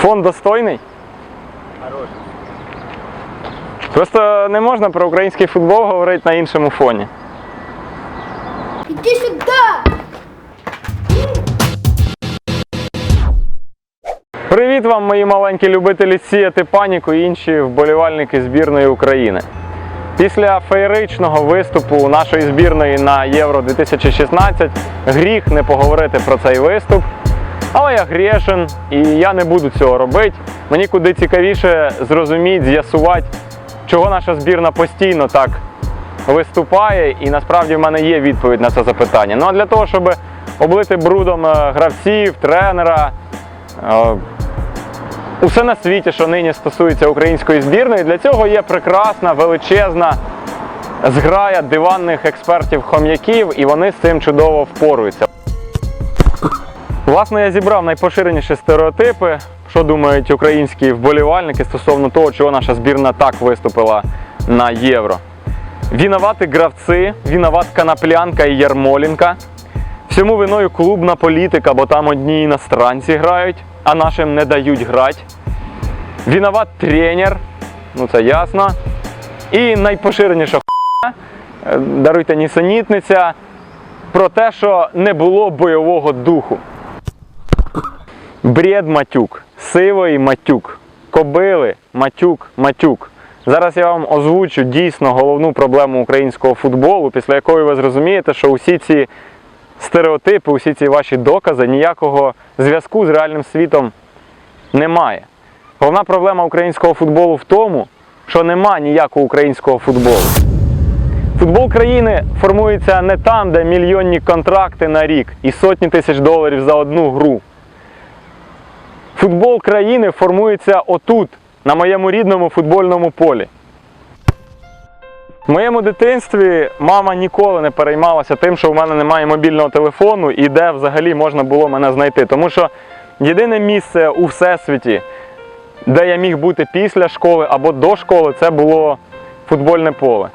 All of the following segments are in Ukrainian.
Фон достойний? Просто не можна про український футбол говорити на іншому фоні. Иди сюда! Привіт вам, мої маленькі любителі сіяти паніку і інші вболівальники збірної України. Після феєричного виступу нашої збірної на Євро 2016 гріх не поговорити про цей виступ. Але я грішен і я не буду цього робити. Мені куди цікавіше зрозуміти, з'ясувати, чого наша збірна постійно так виступає, і насправді в мене є відповідь на це запитання. Ну а для того, щоб облити брудом е, гравців, тренера, е, усе на світі, що нині стосується української збірної, для цього є прекрасна, величезна зграя диванних експертів-хом'яків, і вони з цим чудово впоруються. Власне, я зібрав найпоширеніші стереотипи, що думають українські вболівальники стосовно того, чого наша збірна так виступила на євро. Вінувати гравці, вінуват Канаплянка і Ярмолінка. Всьому виною клубна політика, бо там одні іностранці грають, а нашим не дають грати. Віноват тренер, ну це ясно. І найпоширеніша хуйня, е, даруйте нісенітниця, про те, що не було бойового духу. Бред матюк, сивої матюк, кобили, матюк, матюк. Зараз я вам озвучу дійсно головну проблему українського футболу, після якої ви зрозумієте, що усі ці стереотипи, усі ці ваші докази ніякого зв'язку з реальним світом немає. Головна проблема українського футболу в тому, що нема ніякого українського футболу. Футбол країни формується не там, де мільйонні контракти на рік і сотні тисяч доларів за одну гру. Футбол країни формується отут, на моєму рідному футбольному полі. В моєму дитинстві мама ніколи не переймалася тим, що в мене немає мобільного телефону і де взагалі можна було мене знайти. Тому що єдине місце у всесвіті, де я міг бути після школи або до школи, це було футбольне поле.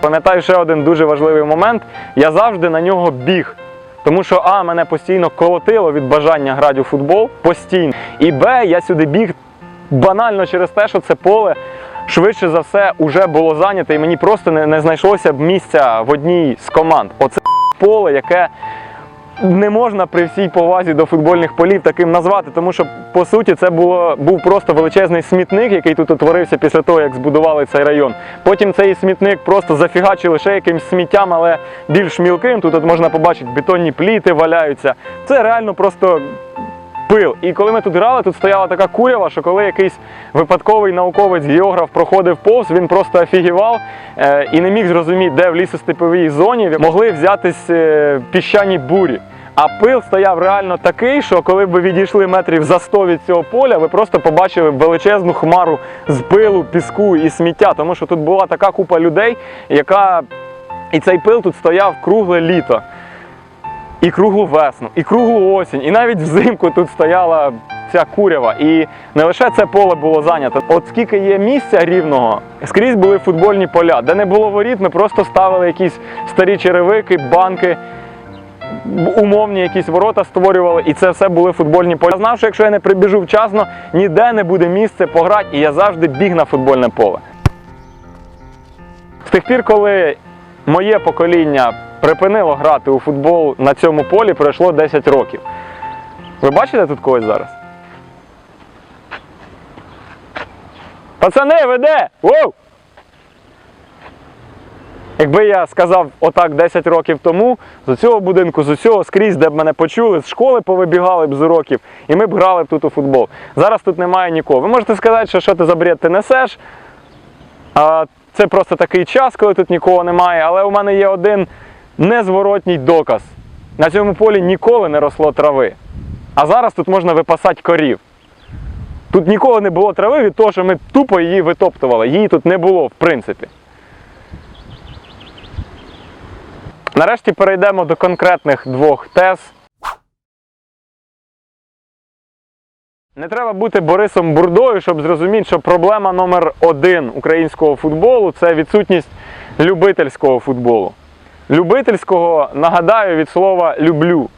Пам'ятаю ще один дуже важливий момент. Я завжди на нього біг. Тому що А, мене постійно колотило від бажання грати у футбол постійно. І Б, я сюди біг банально через те, що це поле швидше за все вже було зайняте, і мені просто не, не знайшлося б місця в одній з команд. Оце поле, яке не можна при всій повазі до футбольних полів таким назвати, тому що по суті це було був просто величезний смітник, який тут утворився після того, як збудували цей район. Потім цей смітник просто зафігачили ще якимсь сміттям, але більш мілким. Тут от можна побачити бетонні пліти валяються. Це реально просто пил. І коли ми тут грали, тут стояла така курява, що коли якийсь випадковий науковець, географ проходив повз, він просто офігівав е, і не міг зрозуміти, де в лісостеповій зоні могли взятись е, піщані бурі. А пил стояв реально такий, що коли б ви відійшли метрів за 100 від цього поля, ви просто побачили величезну хмару з пилу, піску і сміття. Тому що тут була така купа людей, яка і цей пил тут стояв кругле літо і круглу весну, і круглу осінь, і навіть взимку тут стояла ця курява. І не лише це поле було зайнято. От скільки є місця рівного, скрізь були футбольні поля. Де не було воріт, ми просто ставили якісь старі черевики, банки. Умовні якісь ворота створювали, і це все були футбольні поля. Я знав, що якщо я не прибіжу вчасно, ніде не буде місця пограти, і я завжди біг на футбольне поле. З тих пір, коли моє покоління припинило грати у футбол на цьому полі, пройшло 10 років. Ви бачите тут когось зараз? Пацани, ви де? Воу! Якби я сказав отак 10 років тому, з цього будинку, з усього скрізь, де б мене почули, з школи повибігали б з уроків, і ми б грали б тут у футбол. Зараз тут немає нікого. Ви можете сказати, що що ти за бред ти несеш. А, це просто такий час, коли тут нікого немає, але у мене є один незворотній доказ. На цьому полі ніколи не росло трави. А зараз тут можна випасати корів. Тут ніколи не було трави від того, що ми тупо її витоптували. Її тут не було, в принципі. Нарешті перейдемо до конкретних двох тез. Не треба бути Борисом Бурдою, щоб зрозуміти, що проблема номер один українського футболу це відсутність любительського футболу. Любительського, нагадаю, від слова люблю.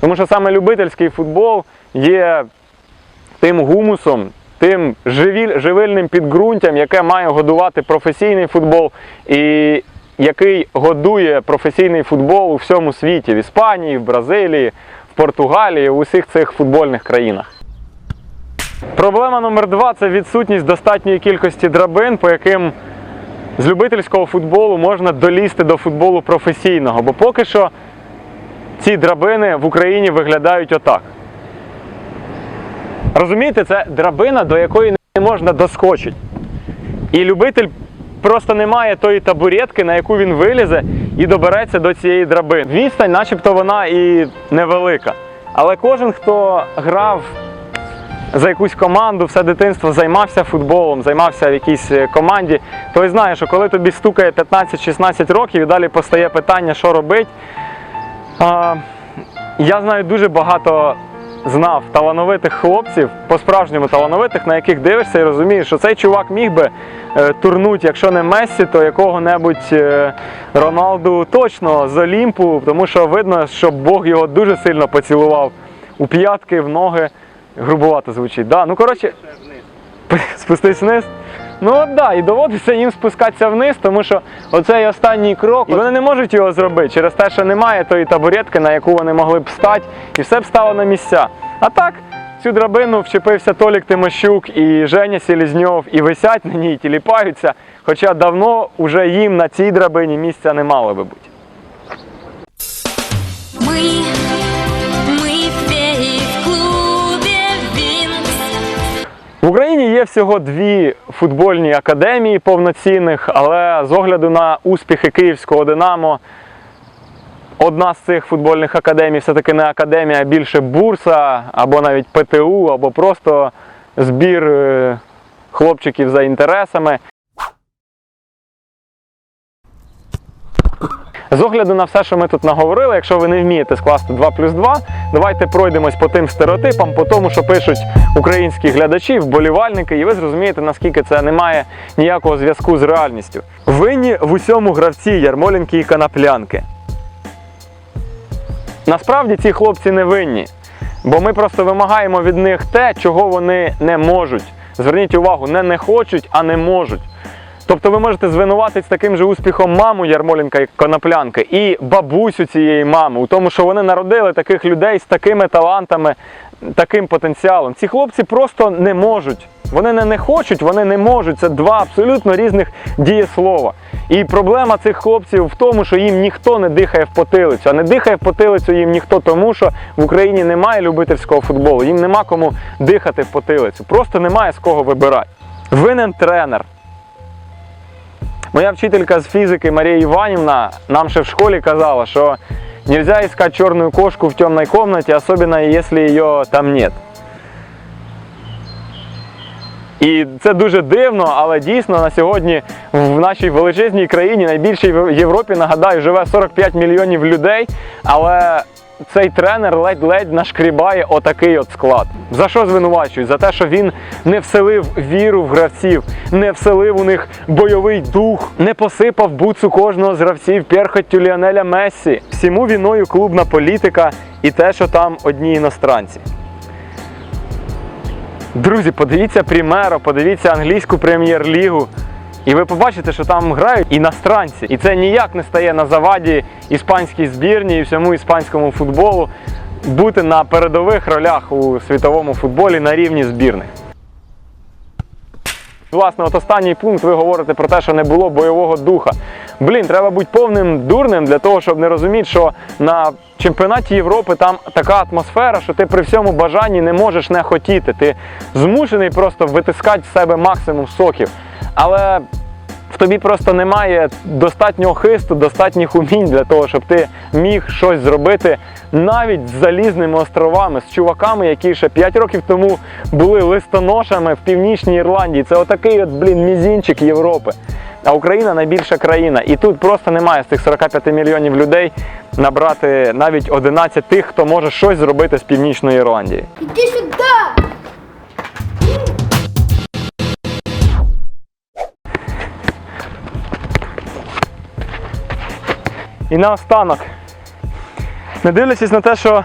Тому що саме любительський футбол є тим гумусом, тим живильним підґрунтям, яке має годувати професійний футбол і який годує професійний футбол у всьому світі в Іспанії, в Бразилії, в Португалії, у усіх цих футбольних країнах. Проблема номер два це відсутність достатньої кількості драбин, по яким з любительського футболу можна долізти до футболу професійного. Бо поки що ці драбини в Україні виглядають отак. Розумієте, це драбина, до якої не можна доскочити. І любитель просто не має тої табуретки, на яку він вилізе і добереться до цієї драбини. Відстань, начебто вона і невелика. Але кожен, хто грав за якусь команду, все дитинство займався футболом, займався в якійсь е, команді, той знає, що коли тобі стукає 15-16 років і далі постає питання, що робити. Я знаю дуже багато знав талановитих хлопців, по-справжньому талановитих, на яких дивишся і розумієш, що цей чувак міг би е, турнуть, якщо не Мессі, то якого-небудь е, Роналду точно з Олімпу, тому що видно, що Бог його дуже сильно поцілував у п'ятки, в ноги. Грубувато звучить. Да? Ну, коротше, спустись вниз. Ну от да, і доводиться їм спускатися вниз, тому що оцей останній крок, і вони не можуть його зробити через те, що немає тої табуретки, на яку вони могли б стати, і все б стало на місця. А так, цю драбину вчепився Толік Тимощук і Женя Селізньов, і висять на ній, тіліпаються. Хоча давно уже їм на цій драбині місця не мало би бути. Мы, В Україні є всього дві футбольні академії повноцінних, але з огляду на успіхи київського Динамо, одна з цих футбольних академій все-таки не академія, а більше бурса, або навіть ПТУ, або просто збір е, хлопчиків за інтересами. З огляду на все, що ми тут наговорили, якщо ви не вмієте скласти 2 плюс 2, давайте пройдемось по тим стереотипам, по тому, що пишуть українські глядачі, вболівальники, і ви зрозумієте, наскільки це не має ніякого зв'язку з реальністю. Винні в усьому гравці Ярмолінки і Канаплянки. Насправді ці хлопці не винні, бо ми просто вимагаємо від них те, чого вони не можуть. Зверніть увагу, не не хочуть, а не можуть. Тобто ви можете звинуватити з таким же успіхом маму Ярмоленка і Коноплянки і бабусю цієї мами у тому, що вони народили таких людей з такими талантами, таким потенціалом. Ці хлопці просто не можуть. Вони не, не хочуть, вони не можуть. Це два абсолютно різних дієслова. І проблема цих хлопців в тому, що їм ніхто не дихає в потилицю. А не дихає в потилицю їм ніхто, тому що в Україні немає любительського футболу. Їм нема кому дихати в потилицю. Просто немає з кого вибирати. Винен тренер. Моя вчителька з фізики Марія Іванівна нам ще в школі казала, що нельзя искать черную кошку в темной комнате, особенно если ее там нет. І це дуже дивно, але дійсно на сьогодні в нашій величезній країні, найбільшій в Європі, нагадаю, живе 45 мільйонів людей, але цей тренер ледь-ледь нашкрібає отакий от склад. За що звинувачують? За те, що він не вселив віру в гравців, не вселив у них бойовий дух, не посипав буцу кожного з гравців перхоттю Ліонеля Мессі. Всьому віною клубна політика і те, що там одні іностранці. Друзі, подивіться Прімеро, подивіться англійську прем'єр-лігу. І ви побачите, що там грають іностранці. І це ніяк не стає на заваді іспанській збірні і всьому іспанському футболу бути на передових ролях у світовому футболі на рівні збірних. Власне, от останній пункт ви говорите про те, що не було бойового духа. Блін, треба бути повним дурним для того, щоб не розуміти, що на чемпіонаті Європи там така атмосфера, що ти при всьому бажанні не можеш не хотіти. Ти змушений просто витискати з себе максимум соків. Але в тобі просто немає достатнього хисту, достатніх умінь для того, щоб ти міг щось зробити навіть з залізними островами, з чуваками, які ще 5 років тому були листоношами в північній Ірландії. Це отакий от, блін, мізінчик Європи. А Україна найбільша країна. І тут просто немає з цих 45 мільйонів людей набрати навіть 11 тих, хто може щось зробити з північної Ірландії. Иди сюда! І наостанок, не дивлячись на те, що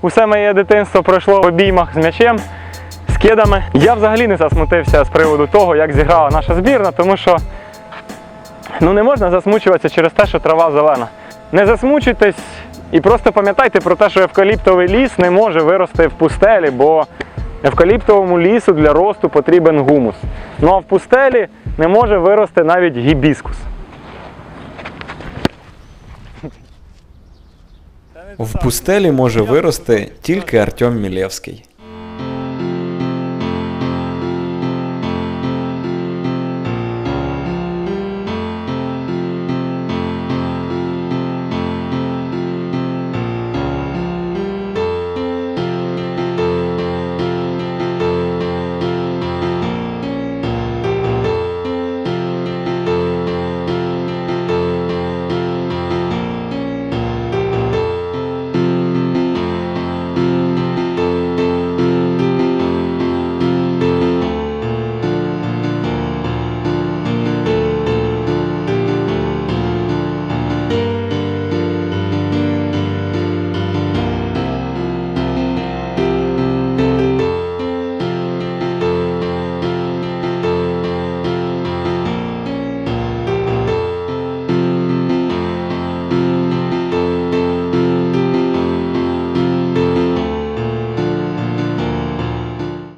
усе моє дитинство пройшло в обіймах з м'ячем, з кедами. Я взагалі не засмутився з приводу того, як зіграла наша збірна, тому що ну, не можна засмучуватися через те, що трава зелена. Не засмучуйтесь і просто пам'ятайте про те, що евкаліптовий ліс не може вирости в пустелі, бо евкаліптовому лісу для росту потрібен гумус. Ну а в пустелі не може вирости навіть гібіскус. В пустелі може вирости тільки Артем Мілєвський.